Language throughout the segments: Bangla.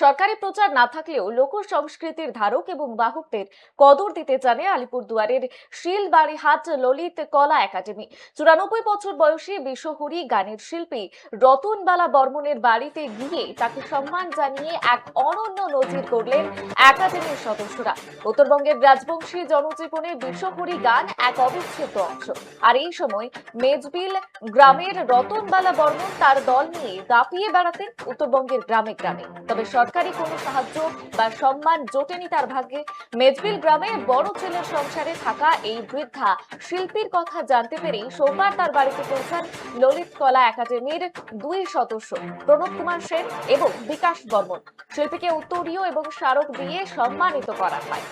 সরকারি প্রচার না থাকলেও লোক সংস্কৃতির ধারক এবং বাহকদের কদর দিতে জানে আলিপুরদুয়ারের শিলবাড়িহাট ললিত কলা একাডেমি। চুরানব্বই বছর বয়সী বিশ্বহরি গানের শিল্পী রতনবালা বর্মনের বাড়িতে গিয়ে তাকে সম্মান জানিয়ে এক অনন্য নজির করলেন একাডেমির সদস্যরা। উত্তরবঙ্গের রাজবংশী জনজীবনে বিশ্বহরি গান এক অবিচ্ছেদ্য অংশ। আর এই সময় মেজবিল গ্রামের রতনবালা বর্মন তার দল নিয়ে দাপিয়ে বেড়াতেন উত্তরবঙ্গের গ্রামে গ্রামে। তবে সরকারি কোনো সাহায্য বা সম্মান জোটেনি তার ভাগ্যে। মেজবিল গ্রামে বড় ছেলের সংসারে থাকা এই বৃদ্ধা শিল্পীর কথা জানতে পেরেই সোমবার তার বাড়িতে পৌঁছান ললিত কলা একাডেমির দুই সদস্য, প্রণব কুমার সেন এবং বিকাশ বর্মন। শিল্পীকে উত্তরীয় এবং স্মারক দিয়ে সম্মানিত করা হয়।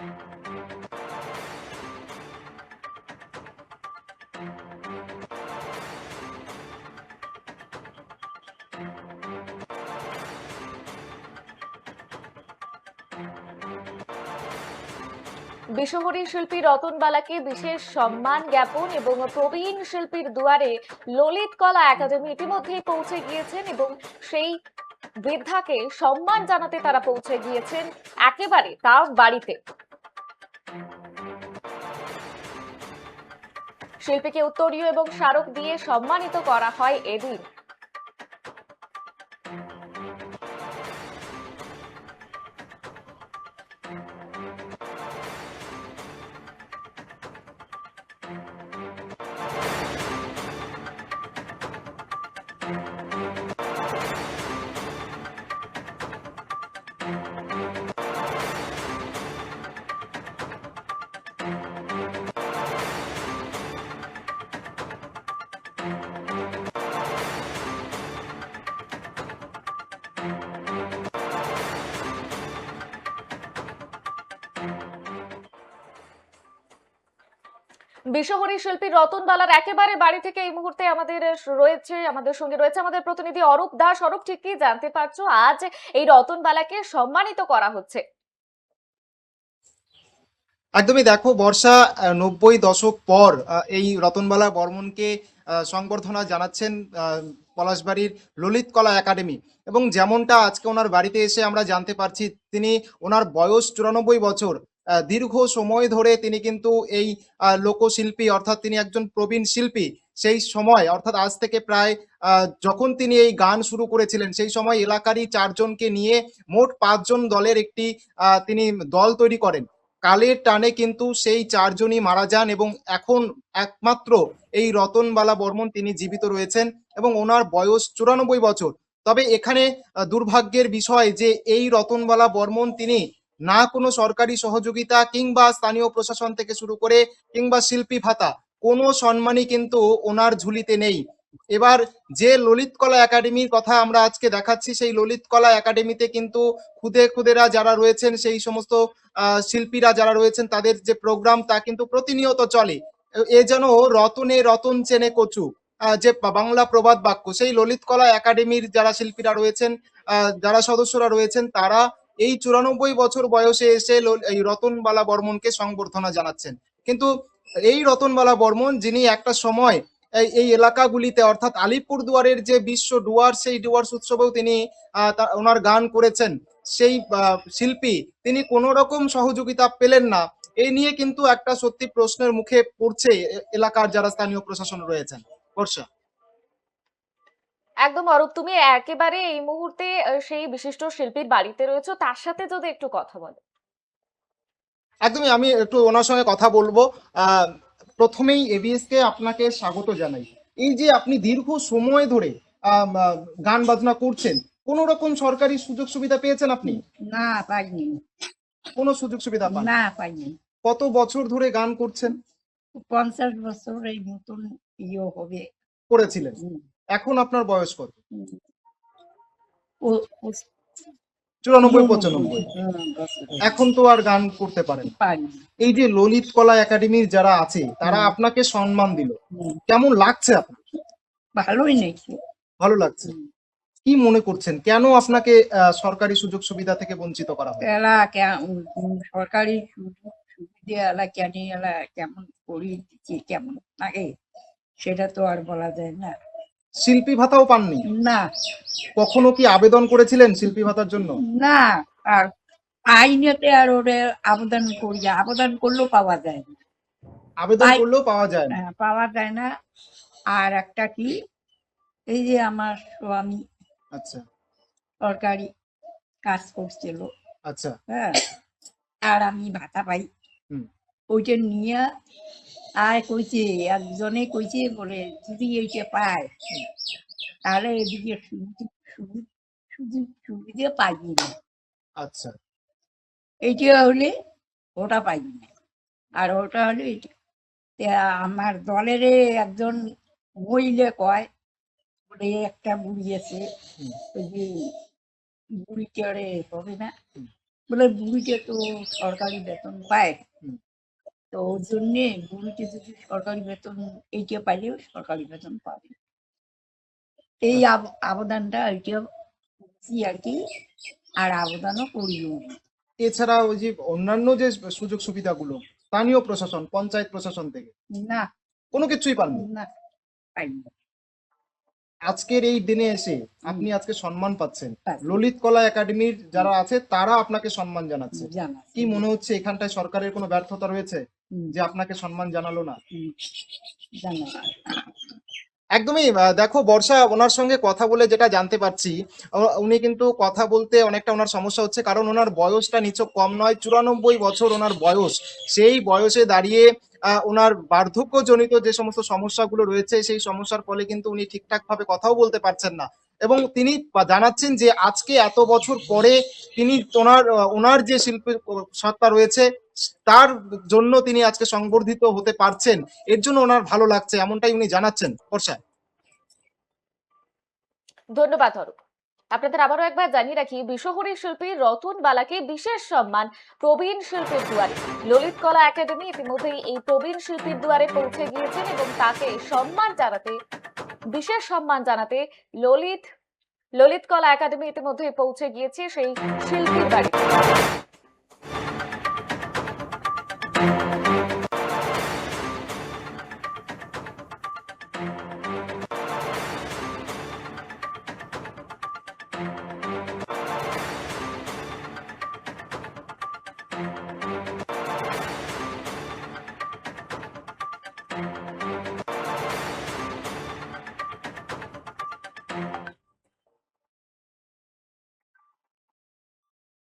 বিশ্বহরী শিল্পী রতনবালাকে বিশেষ সম্মান জ্ঞাপন এবং প্রবীণ শিল্পীর দুয়ারে ললিত কলা একাডেমি ইতিমধ্যেই পৌঁছে গিয়েছেন এবং সেই বৃদ্ধাকে সম্মান জানাতে তারা পৌঁছে গিয়েছেন একেবারে তার বাড়িতে। শিল্পীকে উত্তরীয় এবং স্মারক দিয়ে সম্মানিত করা হয় এদিন। বিশ্বহরী শিল্পী রতন বালার একেবারে বাড়ি থেকে এই মুহূর্তে আমাদের রয়েছে, আমাদের সঙ্গে রয়েছে আমাদের প্রতিনিধি অরূপ দাস। অরূপ, ঠিক কি জানতে পারছ? আজ এই রতন বালাকে সম্মানিত করা হচ্ছে। একদমই দেখো, বর্ষা নব্বই দশক পর এই রতনবালা বর্মনকে সংবর্ধনা জানাচ্ছেন পলাশবাড়ির ললিত কলা একাডেমি। এবং যেমনটা আজকে ওনার বাড়িতে এসে আমরা জানতে পারছি, তিনি ওনার বয়স চুরানব্বই বছর। দীর্ঘ সময় ধরে তিনি কিন্তু এই লোকশিল্পী, অর্থাৎ তিনি একজন প্রবীণ শিল্পী, সেই সময়, অর্থাৎ আজ থেকে প্রায় যখন তিনি এই গান শুরু করেছিলেন, সেই সময় এলাকারই চারজনকে নিয়ে মোট পাঁচজন দলের একটি তিনি দল তৈরি করেন। কালের টানে কিন্তু সেই চারজনই মারা যান এবং এখন একমাত্র এই রতনবালা বর্মন তিনি জীবিত রয়েছেন এবং ওনার বয়স চুরানব্বই বছর। তবে এখানে দুর্ভাগ্যের বিষয় যে এই রতনবালা বর্মন তিনি না কোনো সরকারি সহযোগিতা কিংবা স্থানীয় প্রশাসন থেকে শুরু করে কিংবা শিল্পী ভাতা, কোনো সম্মানই কিন্তু ওনার ঝুলিতে নেই। এবার যে ললিত কলা একাডেমির কথা আমরা আজকে দেখাচ্ছি, সেই ললিত কলা একাডেমিতে কিন্তু খুদে খুদেরা যারা রয়েছেন, সেই সমস্ত শিল্পীরা যারা রয়েছেন, তাদের যে প্রোগ্রাম তা কিন্তু প্রতিনিয়ত চলে। এ যেন রতনে রতন চেনে কচু যে বাংলা প্রবাদ বাক্য, সেই ললিত কলা একাডেমির যারা শিল্পীরা রয়েছেন যারা সদস্যরা রয়েছেন, তারা এই চুরানব্বই বছর বয়সে এসে এই রতনবালা বর্মনকে সংবর্ধনা জানাচ্ছেন। কিন্তু এই রতনবালা বর্মন, যিনি একটা সময় এই এলাকাগুলিতে, অর্থাৎ আলিপুরদুয়ারের যে বিশ্ব ডুয়ার্স সেই ডুয়ার্স উৎসবেও তিনি ওনার গান করেছেন। সেই শিল্পী, তিনি কোনো রকম সহযোগিতা পেলেন না। এই নিয়ে কিন্তু একটা সত্যি প্রশ্নের মুখে পড়ছে এলাকার যারা স্থানীয় প্রশাসন রয়েছেন। বর্ষা। একদম অরূপ তুমি একেবারে এই মুহূর্তে সেই বিশিষ্ট শিল্পীর বাড়িতে রয়েছে। তার সাথে যদি একটু কথা বলো। একদমই আমি একটু ওনার সঙ্গে কথা বলব। আহ, প্রথমেই এবিএস কে আপনাকে স্বাগত জানাই। এই যে আপনি দীর্ঘ সময় ধরে আহ, গান বাজনা করছেন কোন রকম সরকারি সুযোগ সুবিধা পেয়েছেন আপনি? না পাইনি। কোনো সুযোগ সুবিধা পান? না পাইনি। কত বছর ধরে গান করছেন? পঞ্চাশ বছর এই মতন ইয়ে হবে। করেছিলেন। এখন আপনার বয়স কত? চুরানব্বই পঁচানব্বই। এখন তো আর গান করতে পারেন এই যে ললিত কলা একাডেমির যারা আছে তারা আপনাকে সম্মান দিল। কেমন লাগছে আপনার? ভালোই নেই। ভালো লাগছে? কি মনে করছেন? কেন আপনাকে সরকারি সুযোগ সুবিধা থেকে বঞ্চিত করা হয়? এলা সরকারি সুযোগ দিয়ে এলা কেন এলা কেমন করি কেমন লাগে? সেটা তো আর বলা যায় না। শিল্পী ভাতাও পাননি। না। কখনো কি আবেদন করেছিলেন শিল্পী ভাতার জন্য? না আর আইনেতে আর ওরে আবেদন করি আবেদন করলেও পাওয়া যায় না। আবেদন করলেও পাওয়া যায় না। হ্যাঁ, পাওয়া যায় না। আর একটা কি এই যে আমার স্বামী আচ্ছা। সরকারি কাজ করছিল। আচ্ছা। হ্যাঁ আর আমি ভাতা পাই। হুম। ওইটা নিয়ে আর কইছে একজনে কইছে বলে যদি এইটা পায় তাহলে এদিকে সুবিধা সুবিধা না। আচ্ছা। এইটা হলে ওটা পাইনি না। আর ওটা হলে আমার দলের একজন মহিলা কয় বলে একটা বুড়ি আছে। ওই যে বুড়িটারে হবে না? বলে বুড়িটা তো সরকারি বেতন পায়। তো ওর জন্যে বুড়িটা যদি সরকারি বেতন এইটা পাইলেও সরকারি বেতন পাবে। এই আব- আবেদনটা এইটা আর কি আর আবেদনও করিও। এছাড়া ওই যে অন্যান্য যে সুযোগ সুবিধাগুলো স্থানীয় প্রশাসন পঞ্চায়েত প্রশাসন থেকে না। কোনো কিছুই পাননি? না পাইনি। আজকের এই দিনে এসে আপনি আজকে সম্মান পাচ্ছেন। পাচ্ছি। ললিত কলা একাডেমির যারা আছে তারা আপনাকে সম্মান জানাচ্ছে। কি মনে হচ্ছে এখানটায় সরকারের কোনো ব্যর্থতা রয়েছে? যে আপনাকে সম্মান জানালো না। একদমই দেখো বর্ষা ওনার সঙ্গে কথা বলে যেটা জানতে পারছি উনি কিন্তু কথা বলতে অনেকটা ওনার সমস্যা হচ্ছে কারণ ওনার বয়সটা নিচক কম নয় চুরানব্বই বছর ওনার বয়স। সেই বয়সে দাঁড়িয়ে আহ, ওনার বার্ধক্যজনিত যে সমস্ত সমস্যাগুলো রয়েছে সেই সমস্যার ফলে কিন্তু উনি ঠিকঠাক ভাবে কথাও বলতে পারছেন না। এবং তিনি জানাচ্ছেন যে আজকে এত বছর পরে তিনি ওনার ওনার যে শিল্পের সত্তা রয়েছে, তার জন্য তিনি আজকে সংবর্ধিত হতে পারছেন। এর জন্য ওনার ভালো লাগছে, এমনটাই উনি জানাচ্ছেন। বর্ষা ধন্যবাদ অরূপ আপনাদের আবারও একবার জানিয়ে রাখি বিশ্বহরী শিল্পী রতন বালাকে বিশেষ সম্মান প্রবীণ শিল্পীর দুয়ারে। ললিত কলা একাডেমি ইতিমধ্যেই এই প্রবীণ শিল্পীর দুয়ারে পৌঁছে গিয়েছেন এবং তাকে সম্মান জানাতে বিশেষ সম্মান জানাতে ললিত ললিত কলা একাডেমি ইতিমধ্যে পৌঁছে গিয়েছে সেই শিল্পীর বাড়ি।